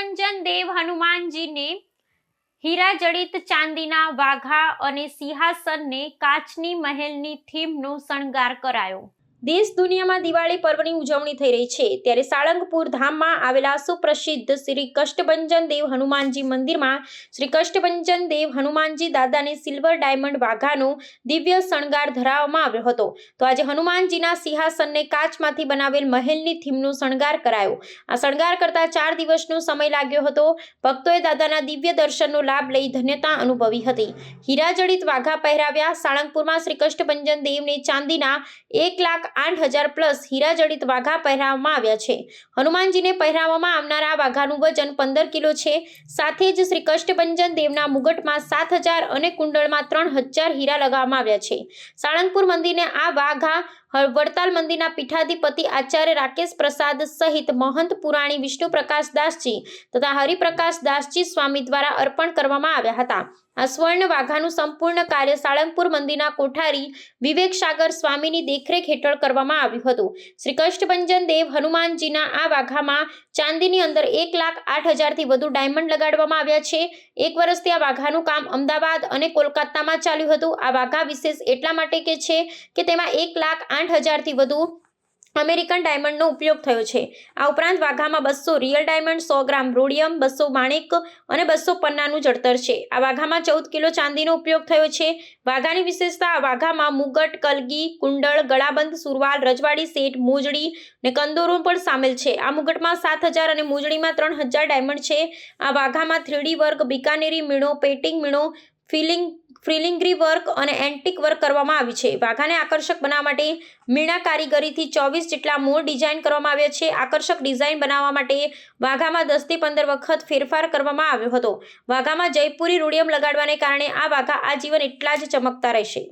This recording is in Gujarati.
કષ્ટભંજન દેવ હનુમાનજીને હીરા જડિત ચાંદીના વાઘા અને સિંહાસનને કાચની મહેલની થીમનો શણગાર કરાયો. દેશ દુનિયામાં દિવાળી પર્વની ઉજવણી થઈ રહી છે. ત્યારે સાળંગપુર ધામમાં આવેલા સુપ્રસિદ્ધ શ્રી કષ્ટભંજન દેવ હનુમાનજી મંદિરમાં શ્રી કષ્ટભંજન દેવ હનુમાનજી દાદાને સિલ્વર ડાયમંડ વાઘાનો દિવ્ય શણગાર ધરાવવામાં આવ્યો હતો. તો આજે હનુમાનજીના સિંહાસનને કાચમાંથી બનાવેલ મહેલની થીમનો શણગાર કરાયો. આ શણગાર કરતા ચાર દિવસનો સમય લાગ્યો હતો. ભક્તોએ દાદાના દિવ્ય દર્શનનો લાભ લઈ ધન્યતા અનુભવી હતી. હીરાજડિત વાઘા પહેરાવ્યા સાળંગપુરમાં શ્રી કષ્ટભંજન દેવને ચાંદીના એક લાખ આઠ હજાર પ્લસ હીરાજડિત વાઘા પહેરાવવામાં આવ્યા છે. હનુમાનજીને પહેરાવવામાં આવનાર વાઘાનું વજન પંદર કિલો છે. સાથે જ શ્રી કષ્ટભંજન દેવના મુગટમાં સાત હજાર અને કુંડળમાં ત્રણ હજાર હીરા લગાવવામાં આવ્યા છે. સાળંગપુર મંદિરને આ વાઘા વડતાલ મંદિરના પીઠાધિપતિ આચાર્ય રાકેશ પ્રસાદ સહિત મહંત પુરાણી વિષ્ણુ પ્રકાશ દાસજી તથા હરિપ્રકાશ દાસજી સ્વામી દ્વારા અર્પણ કરવામાં આવ્યા હતા. આ સ્વર્ણ વાઘાનું સંપૂર્ણ કાર્ય સાળંગપુર મંદિરના કોઠારી વિવેક સાગર સ્વામીની દેખરેખ હેઠળ કરવામાં આવ્યું હતું. શ્રી કષ્ટભંજન દેવ હનુમાનજીના આ વાઘામાં ચાંદીની અંદર એક લાખ આઠ હજારથી વધુ ડાયમંડ લગાડવામાં આવ્યા છે. એક વર્ષથી આ વાઘાનું કામ અમદાવાદ અને કોલકાતામાં ચાલ્યું હતું. આ વાઘા વિશેષ એટલા માટે કે છે કે તેમાં એક લાખ આઠ હજારથી વધુ અમેરિકન ડાયમંડનો ઉપયોગ થયો છે. આ ઉપરાંત વાઘામાં બસો રિયલ ડાયમંડ, સો ગ્રામ રોડિયમ બસો માણેક અને બસો પન્નાનું જડતર છે. આ વાઘામાં ચૌદ કિલો ચાંદીનો ઉપયોગ થયો છે. વાઘાની વિશેષતા આ વાઘામાં મુગટ, કલગી, કુંડળ, ગળાબંધ, સુરવાલ, રજવાડી, સેટ, મોજડી ને કંદોરો પણ સામેલ છે. આ મુગટમાં સાત હજાર અને મોજડીમાં ત્રણ હજાર ડાયમંડ છે. આ વાઘામાં થ્રીડી વર્ક બિકાનેરી મીણો, પેટિંગ મીણો ફિલિંગ ફ્રિલિંગરી વર્ક અને એન્ટિક વર્ક કરવામાં આવ્યું છે. વાઘાને આકર્ષક બનાવવા માટે મીણા કારીગરીથી ચોવીસ જેટલા મોર ડિઝાઇન કરવામાં આવ્યા છે. આકર્ષક ડિઝાઇન બનાવવા માટે વાઘામાં દસથી પંદર વખત ફેરફાર કરવામાં આવ્યો હતો. વાઘામાં જયપુરી રૂડિયમ લગાડવાને કારણે આ વાઘા આજીવન એટલા જ ચમકતા રહેશે.